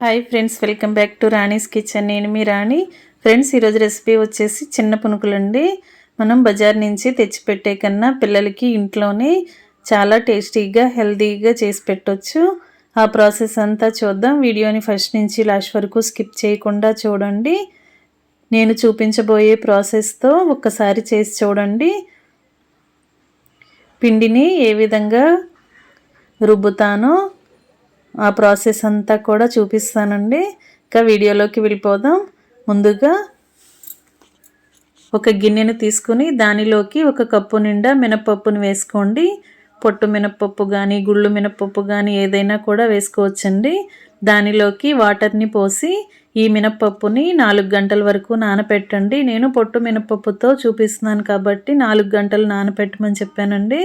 Hi friends welcome back to Rani's kitchen నేను మీ రాణి. Friends ఈరోజు రెసిపీ వచ్చేసి చిన్న పునుకులండి. మనం బజార్ నుంచి తెచ్చిపెట్టే కన్నా పిల్లలకి ఇంట్లోనే చాలా టేస్టీగా హెల్తీగా చేసి పెట్టొచ్చు. ఆ ప్రాసెస్ అంతా చూద్దాం. వీడియోని ఫస్ట్ నుంచి లాస్ట్ వరకు స్కిప్ చేయకుండా చూడండి. నేను చూపించబోయే ప్రాసెస్తో ఒక్కసారి చేసి చూడండి. పిండిని ఏ విధంగా రుబ్బుతానో ఆ ప్రాసెస్ అంతా కూడా చూపిస్తానండి. ఇంకా వీడియోలోకి వెళ్ళిపోదాం. ముందుగా ఒక గిన్నెను తీసుకుని దానిలోకి ఒక కప్పు నిండా మినపప్పును వేసుకోండి. పొట్టు మినపప్పు కానీ గుళ్ళు మినపప్పు కానీ ఏదైనా కూడా వేసుకోవచ్చండి. దానిలోకి వాటర్ని పోసి ఈ మినపప్పుని నాలుగు గంటల వరకు నానపెట్టండి. నేను పొట్టు మినపప్పుతో చూపిస్తున్నాను కాబట్టి నాలుగు గంటలు నానపెట్టమని చెప్పానండి.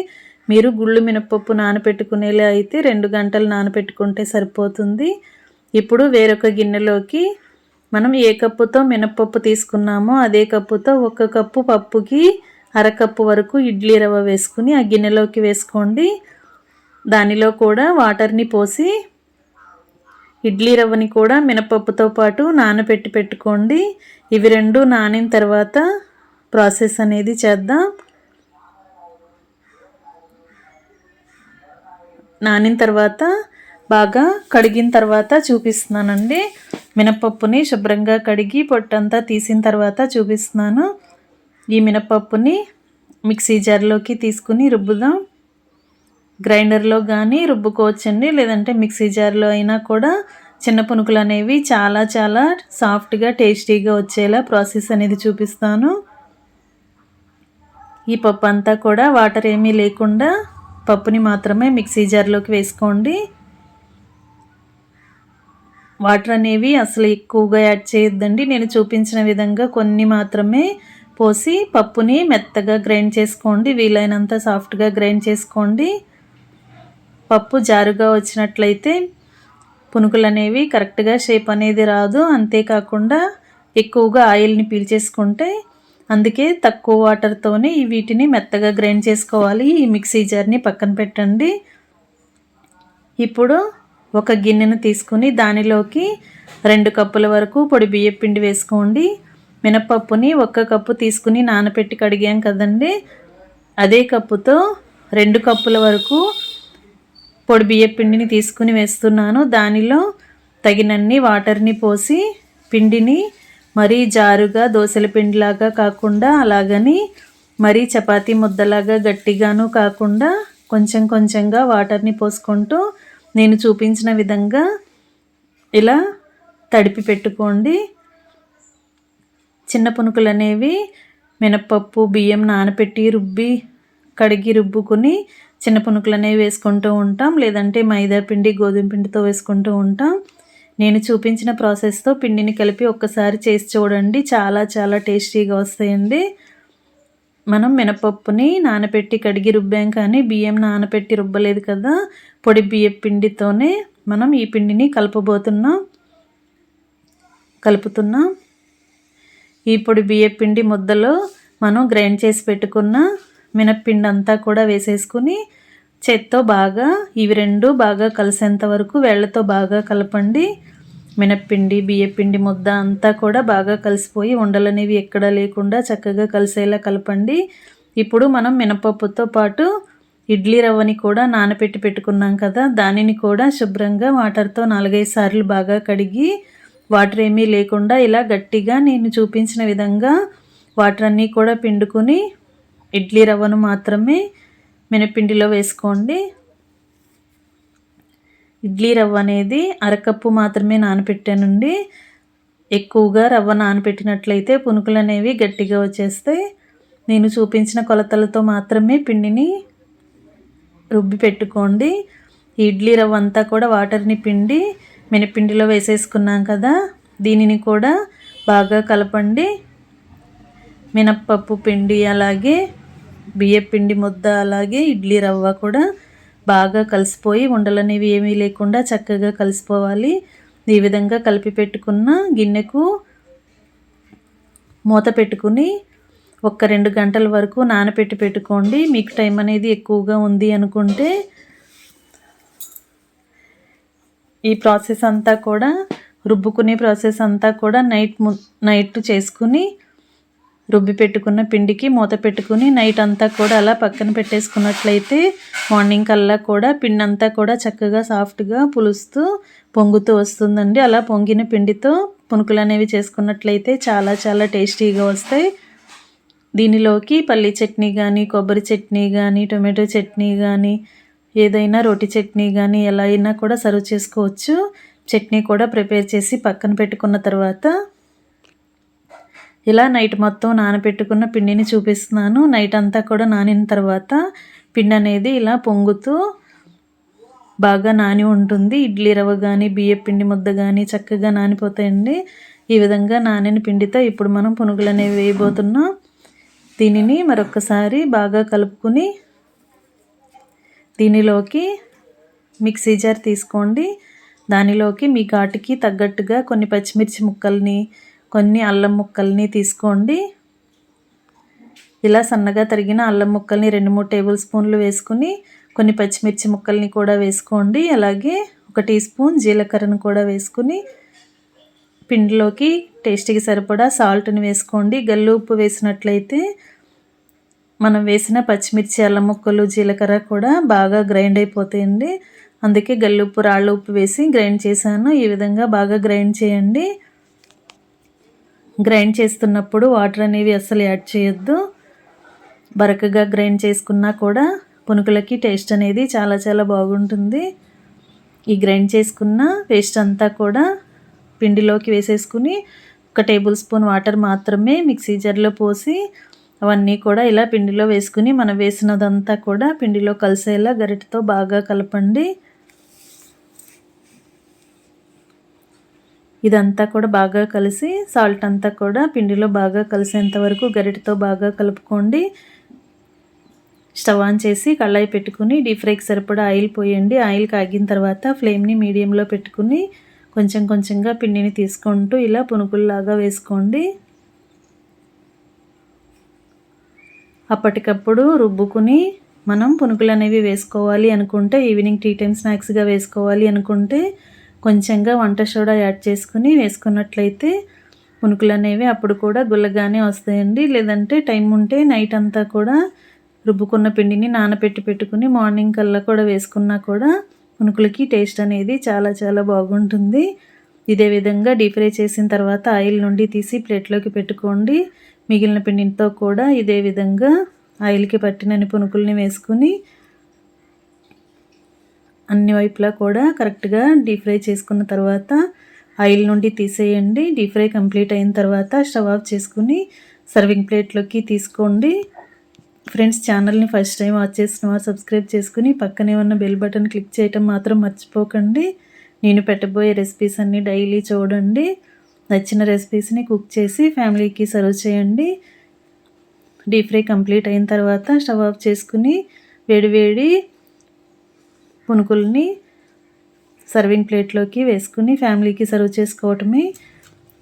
మీరు గుళ్ళు మినపప్పు నానపెట్టుకునేలా అయితే రెండు గంటలు నానపెట్టుకుంటే సరిపోతుంది. ఇప్పుడు వేరొక గిన్నెలోకి మనం ఏ కప్పుతో మినపప్పు తీసుకున్నామో అదే కప్పుతో ఒక కప్పు పప్పుకి అరకప్పు వరకు ఇడ్లీ రవ్వ వేసుకుని ఆ గిన్నెలోకి వేసుకోండి. దానిలో కూడా వాటర్ని పోసి ఇడ్లీ రవ్వని కూడా మినపప్పుతో పాటు నానబెట్టి పెట్టుకోండి. ఇవి రెండు నానిన తర్వాత ప్రాసెస్ అనేది చేద్దాం. నానిన తర్వాత బాగా కడిగిన తర్వాత చూపిస్తున్నానండి. మినపప్పుని శుభ్రంగా కడిగి పొట్టంతా తీసిన తర్వాత చూపిస్తున్నాను. ఈ మినపప్పుని మిక్సీ జార్లోకి తీసుకుని రుబ్బుదాం. గ్రైండర్లో కానీ రుబ్బుకోవచ్చండి. లేదంటే మిక్సీ జార్లో అయినా కూడా చిన్న పునుకులు అనేవి చాలా చాలా సాఫ్ట్గా టేస్టీగా వచ్చేలా ప్రాసెస్ అనేది చూపిస్తాను. ఈ పప్పు అంతా కూడా వాటర్ ఏమీ లేకుండా పప్పుని మాత్రమే మిక్సీ జార్లోకి వేసుకోండి. వాటర్ అనేవి అసలు ఎక్కువగా యాడ్ చేయొద్దండి. నేను చూపించిన విధంగా కొన్ని మాత్రమే పోసి పప్పుని మెత్తగా గ్రైండ్ చేసుకోండి. వీలైనంత సాఫ్ట్గా గ్రైండ్ చేసుకోండి. పప్పు జారుగా వచ్చినట్లయితే పునుకులు అనేవి కరెక్ట్గా షేప్ అనేది రాదు. అంతేకాకుండా ఎక్కువగా ఆయిల్ని పీల్చేసుకుంటే అందుకే తక్కువ వాటర్తోనే వీటిని మెత్తగా గ్రైండ్ చేసుకోవాలి. ఈ మిక్సీ జార్ని పక్కన పెట్టండి. ఇప్పుడు ఒక గిన్నెను తీసుకుని దానిలోకి రెండు కప్పుల వరకు పొడి బియ్యం పిండి వేసుకోండి. మినపప్పుని ఒక్క కప్పు తీసుకుని నానపెట్టి కడిగాం కదండి. అదే కప్పుతో రెండు కప్పుల వరకు పొడి బియ్యం పిండిని తీసుకుని వేస్తున్నాను. దానిలో తగినన్ని వాటర్ని పోసి పిండిని మరీ జారుగా దోశల పిండిలాగా కాకుండా అలాగని మరీ చపాతీ ముద్దలాగా గట్టిగాను కాకుండా కొంచెం కొంచెంగా వాటర్ని పోసుకుంటూ నేను చూపించిన విధంగా ఇలా తడిపి పెట్టుకోండి. చిన్న పునుకులు అనేవి మినప్పప్పు బియ్యం నానపెట్టి రుబ్బి కడిగి రుబ్బుకుని చిన్న పునుకులు అనేవి వేసుకుంటూ ఉంటాం. లేదంటే మైదా పిండి గోధుమ పిండితో వేసుకుంటూ ఉంటాం. నేను చూపించిన ప్రాసెస్తో పిండిని కలిపి ఒక్కసారి చేసి చూడండి. చాలా చాలా టేస్టీగా వస్తాయండి. మనం మినపప్పుని నానపెట్టి కడిగి రుబ్బాం కానీ బియ్యం నానపెట్టి రుబ్బలేదు కదా పొడి బియ్యం పిండితోనే మనం ఈ పిండిని కలపబోతున్నాం. కలుపుతున్నాం. ఈ పొడి బియ్యం పిండి ముద్దలో మనం గ్రైండ్ చేసి పెట్టుకున్న మినప్పిండి అంతా కూడా వేసేసుకుని చేత్తో బాగా ఇవి రెండు బాగా కలిసేంత వరకు వేళ్ళతో బాగా కలపండి. మినప్పిండి బియ్యపిండి ముద్ద అంతా కూడా బాగా కలిసిపోయి ఉండలనేవి ఎక్కడా లేకుండా చక్కగా కలిసేలా కలపండి. ఇప్పుడు మనం మినపప్పుతో పాటు ఇడ్లీ రవ్వని కూడా నానపెట్టి పెట్టుకున్నాం కదా దానిని కూడా శుభ్రంగా వాటర్తో నాలుగైదు సార్లు బాగా కడిగి వాటర్ ఏమీ లేకుండా ఇలా గట్టిగా నేను చూపించిన విధంగా వాటర్ అన్నీ కూడా పిండుకొని ఇడ్లీ రవ్వను మాత్రమే మినపిండిలో వేసుకోండి. ఇడ్లీ రవ్వ అనేది అరకప్పు మాత్రమే నానపెట్టానండి. ఎక్కువగా రవ్వ నానపెట్టినట్లయితే పునుకులు అనేవి గట్టిగా వచ్చేస్తాయి. నేను చూపించిన కొలతలతో మాత్రమే పిండిని రుబ్బి పెట్టుకోండి. ఇడ్లీ రవ్వ అంతా కూడా వాటర్ని పిండి మినపిండిలో వేసేసుకున్నాం కదా దీనిని కూడా బాగా కలపండి. మినప్పప్పు పిండి అలాగే బియ్యపిండి ముద్ద అలాగే ఇడ్లీ రవ్వ కూడా బాగా కలిసిపోయి ఉండలనేవి ఏమీ లేకుండా చక్కగా కలిసిపోవాలి. ఈ విధంగా కలిపి పెట్టుకున్న గిన్నెకు మూత పెట్టుకుని ఒక రెండు గంటల వరకు నానపెట్టి పెట్టుకోండి. మీకు టైం అనేది ఎక్కువగా ఉంది అనుకుంటే ఈ ప్రాసెస్ అంతా కూడా రుబ్బుకునే ప్రాసెస్ అంతా కూడా నైట్ నైట్ చేసుకుని రుబ్బి పెట్టుకున్న పిండికి మూత పెట్టుకుని నైట్ అంతా కూడా అలా పక్కన పెట్టేసుకున్నట్లయితే మార్నింగ్ కల్లా కూడా పిండి అంతా కూడా చక్కగా సాఫ్ట్గా పులుస్తూ పొంగుతూ వస్తుందండి. అలా పొంగిన పిండితో పునుకులు అనేవి చేసుకున్నట్లయితే చాలా చాలా టేస్టీగా వస్తాయి. దీనిలోకి పల్లి చట్నీ కానీ కొబ్బరి చట్నీ కానీ టొమాటో చట్నీ కానీ ఏదైనా రోటి చట్నీ కానీ ఎలా అయినా కూడా సర్వ్ చేసుకోవచ్చు. చట్నీ కూడా ప్రిపేర్ చేసి పక్కన పెట్టుకున్న తర్వాత ఇలా నైట్ మొత్తం నానబెట్టుకున్న పిండిని చూపిస్తున్నాను. నైట్ అంతా కూడా నానిన తర్వాత పిండి అనేది ఇలా పొంగుతూ బాగా నాని ఉంటుంది. ఇడ్లీ రవ్వ కానీ బియ్య పిండి ముద్ద కానీ చక్కగా నానిపోతాయండి. ఈ విధంగా నానిన పిండితో ఇప్పుడు మనం పునుగులు అనేవి వేయబోతున్నాం దీనిని మరొకసారి బాగా కలుపుకుని దీనిలోకి మిక్సీ జార్ తీసుకోండి. దానిలోకి మీ ఘాటుకి తగ్గట్టుగా కొన్ని పచ్చిమిర్చి ముక్కల్ని కొన్ని అల్లం ముక్కల్ని తీసుకోండి. ఇలా సన్నగా తరిగిన అల్లం ముక్కల్ని రెండు మూడు టేబుల్ స్పూన్లు వేసుకుని కొన్ని పచ్చిమిర్చి ముక్కల్ని కూడా వేసుకోండి. అలాగే ఒక టీ స్పూన్ జీలకర్రను కూడా వేసుకుని పిండిలోకి టేస్ట్కి సరిపడా సాల్ట్ని వేసుకోండి. గల్లు ఉప్పు వేసినట్లయితే మనం వేసిన పచ్చిమిర్చి అల్లం ముక్కలు జీలకర్ర కూడా బాగా గ్రైండ్ అయిపోతాయండి. అందుకే గల్లుప్పు రాళ్ళ ఉప్పు వేసి గ్రైండ్ చేశాను. ఈ విధంగా బాగా గ్రైండ్ చేయండి. గ్రైండ్ చేస్తున్నప్పుడు వాటర్ అనేవి అస్సలు యాడ్ చేయొద్దు. బరకగా గ్రైండ్ చేసుకున్నా కూడా పునుకులకి టేస్ట్ అనేది చాలా చాలా బాగుంటుంది. ఈ గ్రైండ్ చేసుకున్న పేస్ట్ అంతా కూడా పిండిలోకి వేసేసుకుని ఒక టేబుల్ స్పూన్ వాటర్ మాత్రమే మిక్సీ జార్లో పోసి అవన్నీ కూడా ఇలా పిండిలో వేసుకుని మనం వేసినదంతా కూడా పిండిలో కలిసేలా గరిటతో బాగా కలపండి. ఇదంతా కూడా బాగా కలిసి సాల్ట్ అంతా కూడా పిండిలో బాగా కలిసేంత వరకు గరిటతో బాగా కలుపుకోండి. స్టవ్ ఆన్ చేసి కళ్ళాయి పెట్టుకుని డీప్ ఫ్రైకి సరిపడా ఆయిల్ పోయండి. ఆయిల్ కాగిన తర్వాత ఫ్లేమ్ని మీడియంలో పెట్టుకుని కొంచెం కొంచెంగా పిండిని తీసుకుంటూ ఇలా పునుకుల్లాగా వేసుకోండి. అప్పటికప్పుడు రుబ్బుకుని మనం పునుకులు అనేవి వేసుకోవాలి అనుకుంటే ఈవినింగ్ టీ టైం స్నాక్స్గా వేసుకోవాలి అనుకుంటే కొంచెంగా వంట సోడా యాడ్ చేసుకుని వేసుకున్నట్లయితే పునుకులు అనేవి అప్పుడు కూడా గుల్లగానే వస్తాయండి. లేదంటే టైం ఉంటే నైట్ అంతా కూడా రుబ్బుకున్న పిండిని నానపెట్టి పెట్టుకుని మార్నింగ్ కల్లా కూడా వేసుకున్నా కూడా పునుకులకి టేస్ట్ అనేది చాలా చాలా బాగుంటుంది. ఇదే విధంగా డీప్ ఫ్రై చేసిన తర్వాత ఆయిల్ నుండి తీసి ప్లేట్లోకి పెట్టుకోండి. మిగిలిన పిండితో కూడా ఇదే విధంగా ఆయిల్కి పట్టినని పునుకుల్ని వేసుకుని అన్ని వైపులా కూడా కరెక్ట్గా డీప్ ఫ్రై చేసుకున్న తర్వాత ఆయిల్ నుండి తీసేయండి. డీప్ ఫ్రై కంప్లీట్ అయిన తర్వాత స్టవ్ ఆఫ్ చేసుకుని సర్వింగ్ ప్లేట్లోకి తీసుకోండి. ఫ్రెండ్స్ ఛానల్ని ఫస్ట్ టైం వాచ్ చేసిన వారు సబ్స్క్రైబ్ చేసుకుని పక్కనే ఉన్న బెల్ బటన్ క్లిక్ చేయటం మాత్రం మర్చిపోకండి. నేను పెట్టబోయే రెసిపీస్ అన్నీ డైలీ చూడండి. నచ్చిన రెసిపీస్ని కుక్ చేసి ఫ్యామిలీకి సర్వ్ చేయండి. డీప్ ఫ్రై కంప్లీట్ అయిన తర్వాత స్టవ్ ఆఫ్ చేసుకుని వేడివేడి పునుకుల్ని సర్వింగ్ ప్లేట్లోకి వేసుకుని ఫ్యామిలీకి సర్వ్ చేసుకోవటమే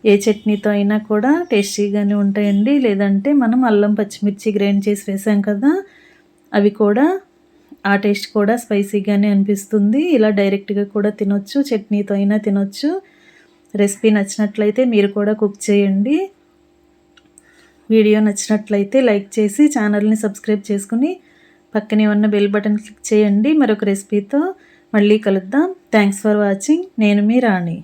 ఏ చట్నీతో అయినా కూడా టేస్టీగానే ఉంటాయండి. లేదంటే మనం అల్లం పచ్చిమిర్చి గ్రైండ్ చేసి వేసాం కదా అవి కూడా ఆ టేస్ట్ కూడా స్పైసీగానే అనిపిస్తుంది. ఇలా డైరెక్ట్గా కూడా తినొచ్చు చట్నీతో అయినా తినొచ్చు. రెసిపీ నచ్చినట్లయితే మీరు కూడా కుక్ చేయండి. వీడియో నచ్చినట్లయితే లైక్ చేసి ఛానల్ని సబ్స్క్రైబ్ చేసుకుని పక్కనే ఉన్న బెల్ బటన్ క్లిక్ చేయండి. మరొక రెసిపీతో మళ్ళీ కలుద్దాం. థ్యాంక్స్ ఫర్ వాచింగ్ నేను మీ రాణి.